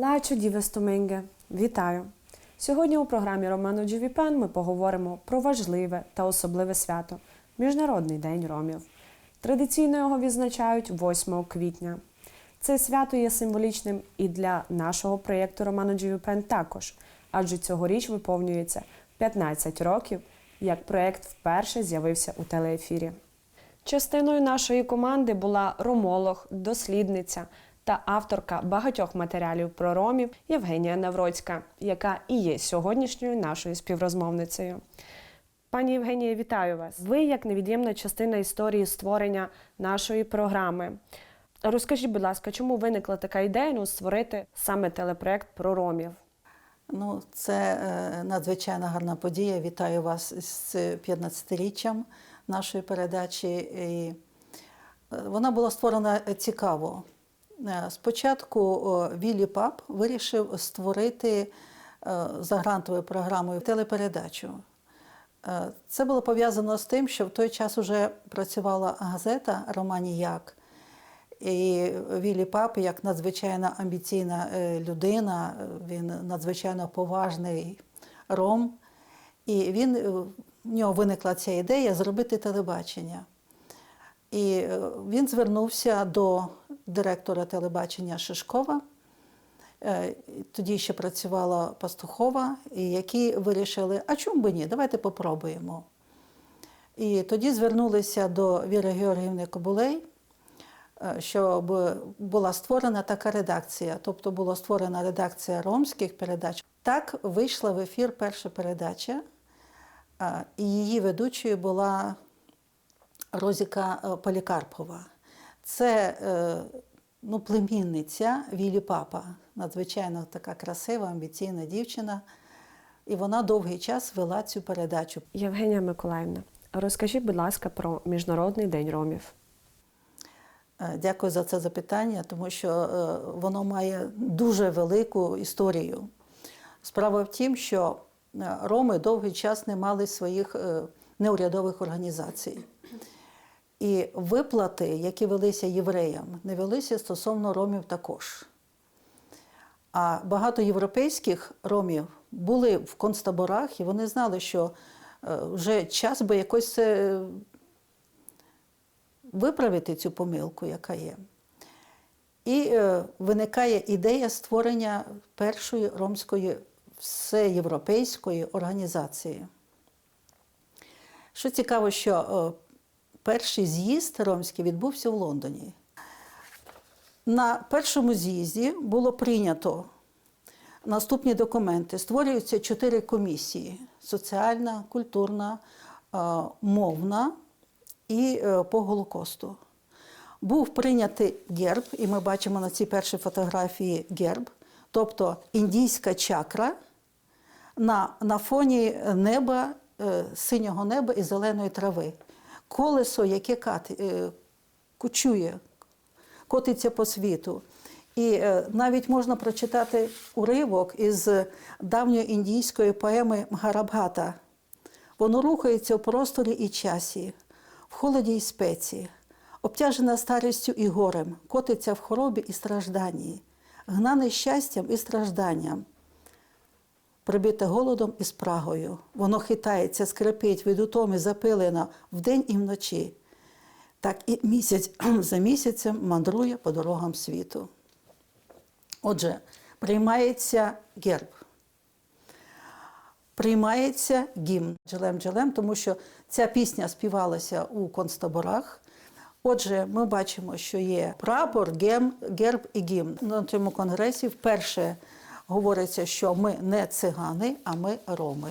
Лачо Дівестоминге, вітаю! Сьогодні у програмі Роману Джівіпен ми поговоримо про важливе та особливе свято Міжнародний день ромів. Традиційно його відзначають 8 квітня. Це свято є символічним і для нашого проєкту Роману Джівіпен також, адже цьогоріч виповнюється 15 років, як проєкт вперше з'явився у телеефірі. Частиною нашої команди була ромолог, дослідниця та авторка багатьох матеріалів про ромів Євгенія Навроцька, яка і є сьогоднішньою нашою співрозмовницею. Пані Євгенія, вітаю вас. Ви як невід'ємна частина історії створення нашої програми. Розкажіть, будь ласка, чому виникла така ідея ну, створити саме телепроект про ромів? Ну, це е, надзвичайно гарна подія. Вітаю вас з 15-річчям нашої передачі. Е, вона була створена цікаво. Е, Спочатку Віллі Пап вирішив створити е, за грантовою програмою телепередачу. Е, Це було пов'язано з тим, що в той час вже працювала газета Романіяк. І Віллі Пап, як надзвичайно амбіційна людина, він надзвичайно поважний ром. І він, в нього виникла ця ідея зробити телебачення. І він звернувся до директора телебачення Шишкова. Е, Тоді ще працювала Пастухова, і які вирішили, а чому би ні, давайте попробуємо. І тоді звернулися до Віри Георгіївни Кобулей, е, щоб була створена така редакція, тобто була створена редакція ромських передач. Так вийшла в ефір перша передача, е, і її ведучою була Розіка Полікарпова. Це е, ну, племінниця Вілі Папа, надзвичайно така красива, амбіційна дівчина. І вона довгий час вела цю передачу. Євгенія Миколаївна, розкажіть, будь ласка, про Міжнародний день ромів. Е, Дякую за це запитання, тому що е, воно має дуже велику історію. Справа в тім, що роми довгий час не мали своїх неурядових організацій. І виплати, які велися євреям, не велися стосовно ромів також. А багато європейських ромів були в концтаборах, і вони знали, що е, вже час би якось це виправити цю помилку, яка є. І е, виникає ідея створення першої ромської всеєвропейської організації. Що цікаво, що е, перший з'їзд ромський відбувся в Лондоні. На першому з'їзді було прийнято наступні документи. Створюються чотири комісії: соціальна, культурна, е, мовна і е, по Голокосту. Був прийнятий герб, і ми бачимо на цій першій фотографії герб, тобто індійська чакра на, на фоні неба, е, синього неба і зеленої трави. Колесо, яке е, кучує, котиться по світу. І е, навіть можна прочитати уривок із давньої індійської поеми Мгарабгата. Воно рухається в просторі і часі, в холоді і спеці, обтяжена старістю і горем, котиться в хоробі і стражданні, гнане щастям і стражданням, прибите голодом і спрагою. Воно хитається, скрипить, від утоми запилено вдень і вночі. Так і місяць за місяцем мандрує по дорогам світу. Отже, приймається герб. Приймається гімн джелем-джелем, тому що ця пісня співалася у концтаборах. Отже, ми бачимо, що є прапор, гем, герб і гімн. На цьому конгресі вперше говориться, що ми не цигани, а ми роми.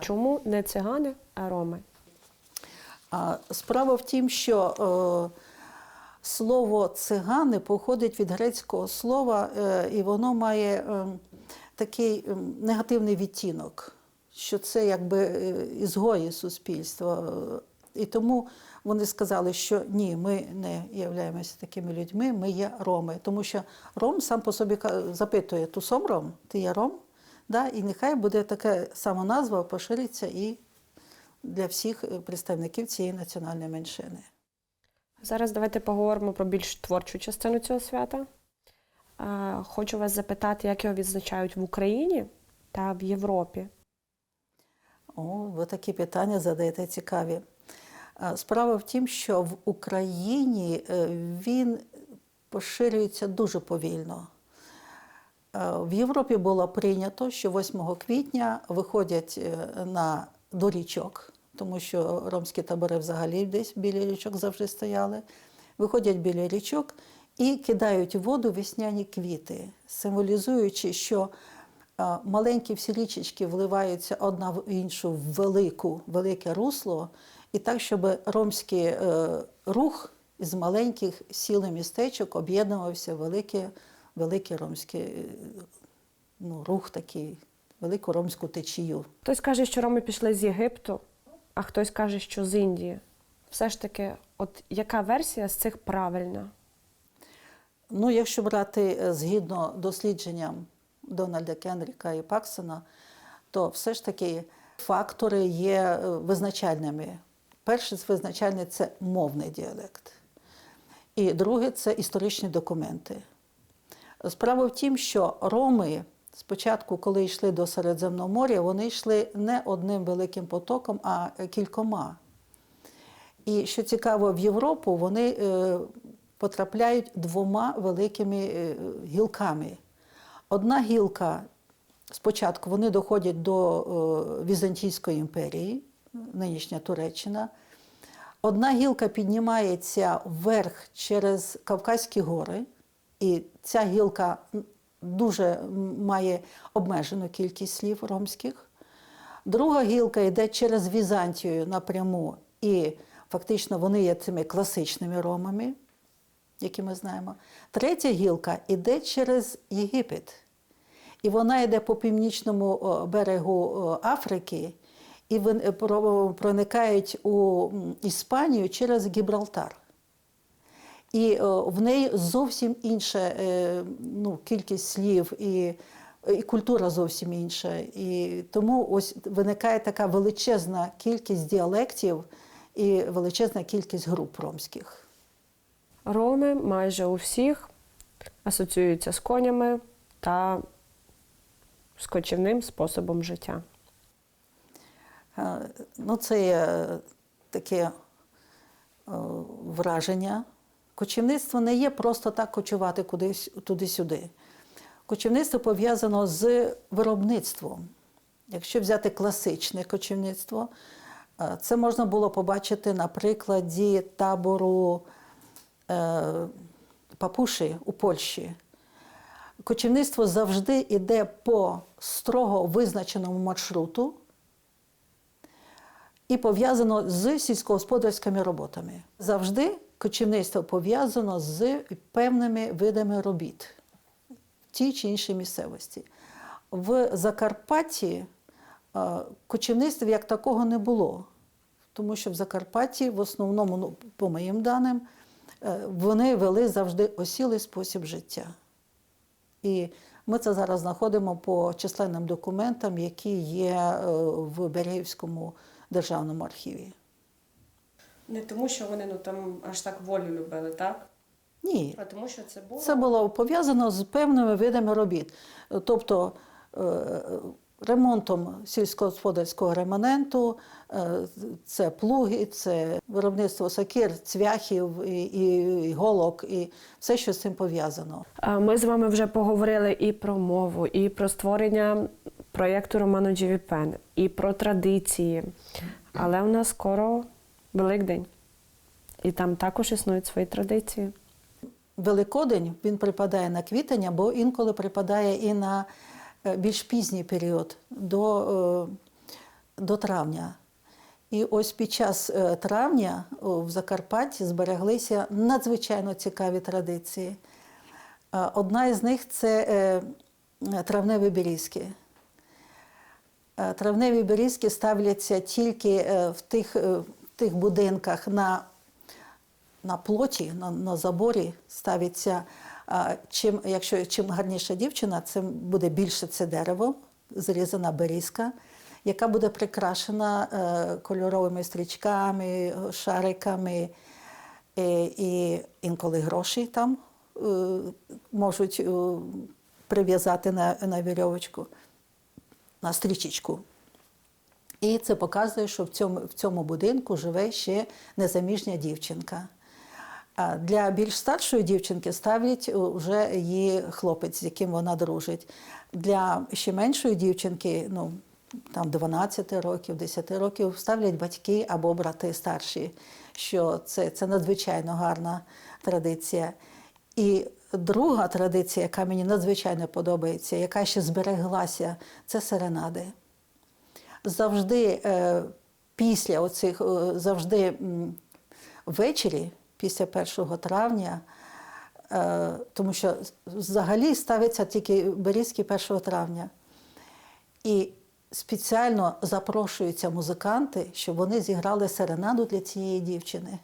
Чому не цигани, а роми? Справа в тім, що е, слово цигани походить від грецького слова, е, і воно має е, такий е, негативний відтінок, що це якби е, ізгої суспільства. І тому вони сказали, що ні, ми не являємося такими людьми, ми є роми. Тому що ром сам по собі запитує, ту сом ром, ти є ром? Да? І нехай буде така сама назва, пошириться і для всіх представників цієї національної меншини. Зараз давайте поговоримо про більш творчу частину цього свята. Хочу вас запитати, як його відзначають в Україні та в Європі. О, ви такі питання задаєте цікаві. Е, Справа в тім, що в Україні е, він поширюється дуже повільно. Е, В Європі було прийнято, що 8 квітня виходять на до річок, тому що ромські табори взагалі десь біля річок завжди стояли. Виходять біля річок і кидають в воду весняні квіти, символізуючи, що маленькі всі річечки вливаються одна в іншу в велику, велике русло, і так, щоб ромський е, рух із маленьких сіл і містечок об'єднувався в великий, великий ромський е, ну, рух такий, велику ромську течію. Хтось каже, що роми пішли з Єгипту, а хтось каже, що з Індії. Все ж таки, от яка версія з цих правильна? Ну, якщо брати е, згідно дослідженням Дональда Кенріка і Паксона, то все ж таки фактори є визначальними. Перший з визначальний це мовний діалект. І друге це історичні документи. Справа в тім, що роми спочатку, коли йшли до Середземномор'я, вони йшли не одним великим потоком, а кількома. І що цікаво, в Європу вони е, потрапляють двома великими е, гілками. Одна гілка, спочатку вони доходять до е, Візантійської імперії, нинішня Туреччина. Одна гілка піднімається вверх через Кавказькі гори, і ця гілка дуже має обмежену кількість слів ромських. Друга гілка йде через Візантію напряму, і фактично вони є цими класичними ромами, які ми знаємо. Третя гілка йде через Єгипет. І вона йде по північному берегу Африки і е, проникають у Іспанію через Гібралтар. І в неї зовсім інша е, ну, кількість слів і, і культура зовсім інша. І тому ось виникає така величезна кількість діалектів і величезна кількість груп ромських. Роми майже у всіх асоціюються з конями та з кочівним способом життя. Е, Ну, це є е, таке е, враження. Кочівництво не є просто так кочувати кудись туди-сюди. Кочівництво пов'язано з виробництвом. Якщо взяти класичне кочівництво, це можна було побачити на прикладі табору Папуші у Польщі. Кочівництво завжди йде по строго визначеному маршруту і пов'язано з сільськогосподарськими роботами. Завжди кочівництво пов'язано з певними видами робіт в тій чи іншій місцевості. В Закарпатті е, кочівництва як такого не було, тому що в Закарпатті, в основному, ну, по моїм даним, е, вони вели завжди осілий спосіб життя. І ми це зараз знаходимо по численним документам, які є е, в Берегівському державному архіві. Не тому, що вони ну там аж так волю любили, так? Ні, А тому, що це було. це було пов'язано з певними видами робіт. Тобто е, ремонтом сільськогосподарського реманенту, е, це плуги, це виробництво сокир, цвяхів і, і, і голок, і все, що з цим пов'язано. А Ми з вами вже поговорили і про мову, і про створення проєкту Роману Джівіпен, і про традиції. Але у нас скоро Великдень. І там також існують свої традиції. Великодень він припадає на квітень, або інколи припадає і на е, більш пізній період до, е, до травня. І ось під час е, травня в Закарпатті збереглися надзвичайно цікаві традиції. Одна із них це травневі берізки. Е, Травневі берізки ставляться тільки е, в тих, е, в тих будинках на на плоті, на, на заборі ставиться. Чим, якщо чим гарніша дівчина, цим буде більше це дерево, зрізана берізка, яка буде прикрашена кольоровими стрічками, шариками і інколи гроші там можуть прив'язати на, на вірьовочку, на стрічечку. І це показує, що в цьому, в цьому будинку живе ще незаміжня дівчинка. Для більш старшої дівчинки ставлять вже її хлопець, з яким вона дружить. Для ще меншої дівчинки, ну там 12 років, 10 років, ставлять батьки або брати старші, що це, це надзвичайно гарна традиція. І друга традиція, яка мені надзвичайно подобається, яка ще збереглася, це серенади завжди е, після оцих, е, завжди ввечері, після 1 травня, е, тому що взагалі ставиться тільки берізки 1 травня. І спеціально запрошуються музиканти, щоб вони зіграли серенаду для цієї дівчини.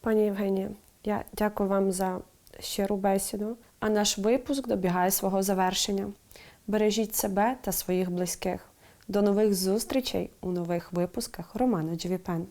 Пані Євгенія, я дякую вам за щиру бесіду. А наш випуск добігає свого завершення. Бережіть себе та своїх близьких. До нових зустрічей у нових випусках Романа Джвіпен.